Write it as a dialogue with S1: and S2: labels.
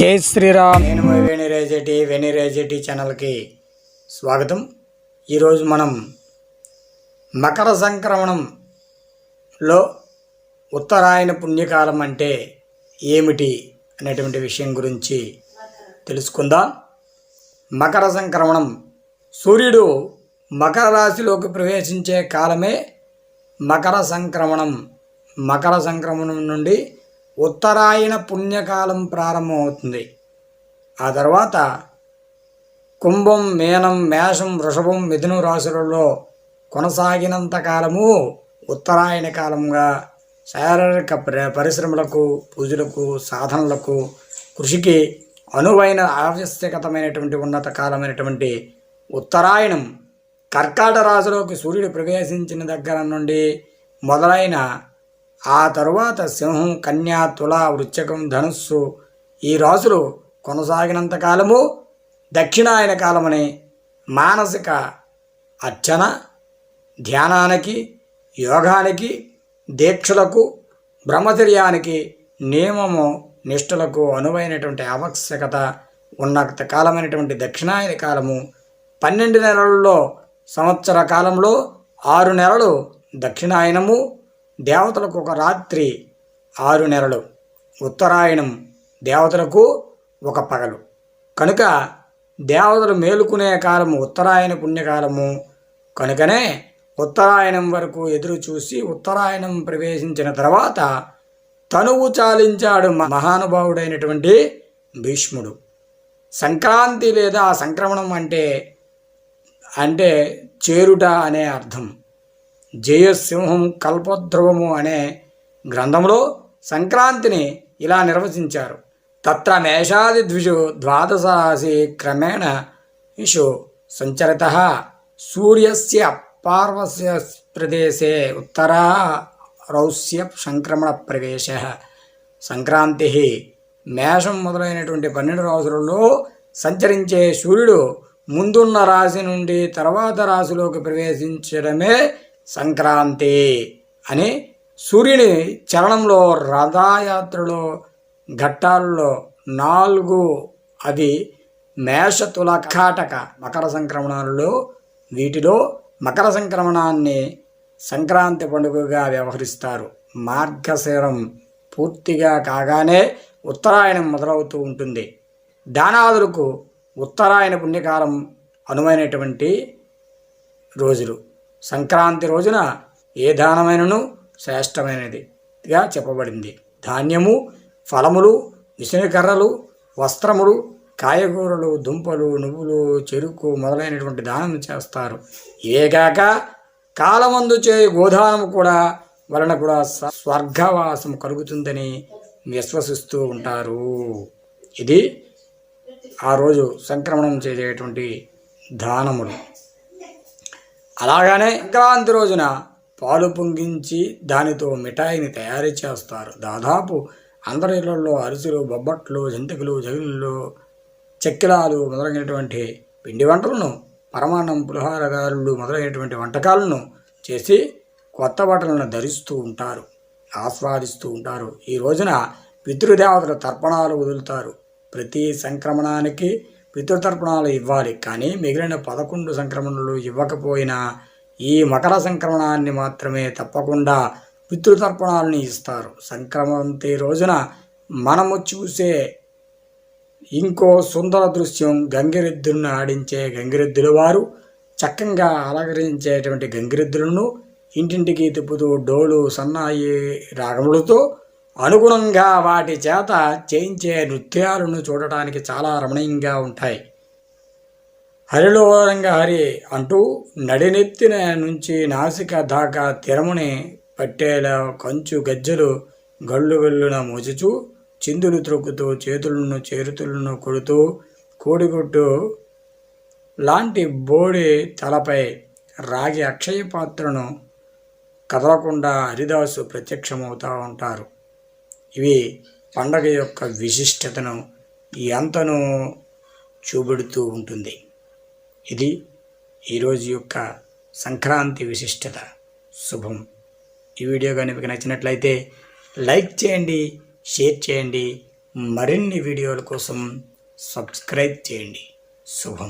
S1: జై శ్రీరామ్.
S2: నేను మీ వేణిరేజెటి ఛానల్కి స్వాగతం. ఈరోజు మనం మకర సంక్రమణంలో ఉత్తరాయణ పుణ్యకాలం అంటే ఏమిటి అనేటువంటి విషయం గురించి తెలుసుకుందాం. మకర సంక్రమణం సూర్యుడు మకర రాశిలోకి ప్రవేశించే కాలమే మకర సంక్రమణం. మకర సంక్రమణం నుండి ఉత్తరాయణ పుణ్యకాలం ప్రారంభమవుతుంది. ఆ తర్వాత కుంభం మేనం మేషం వృషభం మిథును రాశులలో కొనసాగినంత కాలము ఉత్తరాయణ కాలంగా శారీరక ప్ర- పరిశ్రమలకు పూజలకు సాధనలకు కృషికి అనువైన ఆవశ్యకతమైనటువంటి ఉన్నత కాలమైనటువంటి ఉత్తరాయణం కర్కాట రాశిలోకి సూర్యుడు ప్రవేశించిన దగ్గర నుండి మొదలైన ఆ తరువాత సింహం కన్యా తుల వృచ్చకం ధనుస్సు ఈ రాజులు కొనసాగినంత కాలము దక్షిణాయన కాలమని మానసిక అర్చన ధ్యానానికి యోగానికి దీక్షలకు బ్రహ్మచర్యానికి నియమము నిష్ఠలకు అనువైనటువంటి ఆవశ్యకత ఉన్న కాలమైనటువంటి దక్షిణాయన కాలము పన్నెండు నెలల్లో సంవత్సర కాలంలో ఆరు నెలలు దక్షిణాయనము దేవతలకు ఒక రాత్రి ఆరు నెలలు. ఉత్తరాయణం దేవతలకు ఒక పగలు. కనుక దేవతలు మేలుకునే కాలము ఉత్తరాయణ పుణ్యకాలము. కనుకనే ఉత్తరాయణం వరకు ఎదురు చూసి ఉత్తరాయణం ప్రవేశించిన తర్వాత తనువు చాలించాడు మ- మహానుభావుడైనటువంటి భీష్ముడు. సంక్రాంతి లేదా సంక్రమణం అంటే అంటే చేరుట అనే అర్థం. జయసింహం కల్పధ్రువము అనే గ్రంథంలో సంక్రాంతిని ఇలా నిర్వచించారు. తత్ర మేషాది ద్విజు ద్వాదశ రాశి క్రమేణ ఇషు సంచరిత. సూర్యస్య పార్వస్య ప్రదేశే ఉత్తరా రౌస్య సంక్రమణ ప్రవేశ. సంక్రాంతి మేషం మొదలైనటువంటి పన్నెండు రాశులలో సంచరించే సూర్యుడు ముందున్న రాశి నుండి తర్వాత రాశిలోకి ప్రవేశించడమే సంక్రాంతి అని సూర్యుని చరణంలో రథయాత్రలో ఘట్టాల్లో నాలుగు అవి మేష తుల కాటక మకర సంక్రమణాలలో వీటిలో మకర సంక్రమణాన్ని సంక్రాంతి పండుగగా వ్యవహరిస్తారు. మార్గశిరం పూర్తిగా కాగానే ఉత్తరాయణం మొదలవుతూ ఉంటుంది. దానాదులకు ఉత్తరాయణ పుణ్యకాలం అనువైనటువంటి రోజులు. సంక్రాంతి రోజున ఏ దానమైనను శ్రేష్టమైనదిగా చెప్పబడింది. ధాన్యము ఫలములు విసునకర్రలు వస్త్రములు కాయగూరలు దుంపలు నువ్వులు చెరుకు మొదలైనటువంటి దానం చేస్తారు. ఇవేగాక కాలమందు చే గోదానము కూడా వలన కూడా స్వర్గవాసం కలుగుతుందని విశ్వసిస్తూ ఉంటారు. ఇది ఆ రోజు సంక్రమణం చేసేటువంటి దానములు. అలాగనే సంక్రాంతి రోజున పాలు పొంగించి దానితో మిఠాయిని తయారు చేస్తారు. దాదాపు అందరి ఇళ్ళలో అరిసెలు బొబ్బట్లు జంతికలు జగులు చెక్కిలాలు మొదలైనటువంటి పిండి వంటలను పరమాన్నం పులిహారగారులు మొదలైనటువంటి వంటకాలను చేసి కొత్త బట్టలను ధరిస్తూ ఉంటారు ఆస్వాదిస్తూ ఉంటారు. ఈ రోజున పితృదేవతల తర్పణాలు వదులుతారు. ప్రతి సంక్రమణానికి పితృతర్పణాలు ఇవ్వాలి కానీ మిగిలిన పదకొండు సంక్రమణలు ఇవ్వకపోయినా ఈ మకర సంక్రమణాన్ని మాత్రమే తప్పకుండా పితృతర్పణాలని ఇస్తారు. సంక్రమంతి రోజున మనము చూసే ఇంకో సుందర దృశ్యం గంగిరెద్దులను ఆడించే గంగిరెద్దుల వారు చక్కగా అలంకరించేటువంటి గంగిరెద్దులను ఇంటింటికి తిప్పుతూ డోలు సన్నాయి రాగములతో అనుగుణంగా వాటి చేత చేయించే నృత్యాలను చూడటానికి చాలా రమణీయంగా ఉంటాయి. హరిలో హరి అంటూ నడినెత్తిన నుంచి నాసిక దాకా తిరముని పట్టేలా కంచు గజ్జలు గళ్ళు గల్లున మోచుచూ చిందులు త్రొక్కుతూ చేతులను చేరుతులను కొడుతూ కోడిగుట్టు లాంటి బోడి తలపై రాగి అక్షయ పాత్రను కదలకుండా హరిదాసు ప్రత్యక్షమవుతూ ఉంటారు. ఇవి పండగ యొక్క విశిష్టతను ఎంతను చూపెడుతూ ఉంటుంది. ఇది ఈరోజు యొక్క సంక్రాంతి విశిష్టత. శుభం. ఈ వీడియో కానీ మీకు నచ్చినట్లయితే లైక్ చేయండి షేర్ చేయండి మరిన్ని వీడియోల కోసం సబ్స్క్రైబ్ చేయండి. శుభం.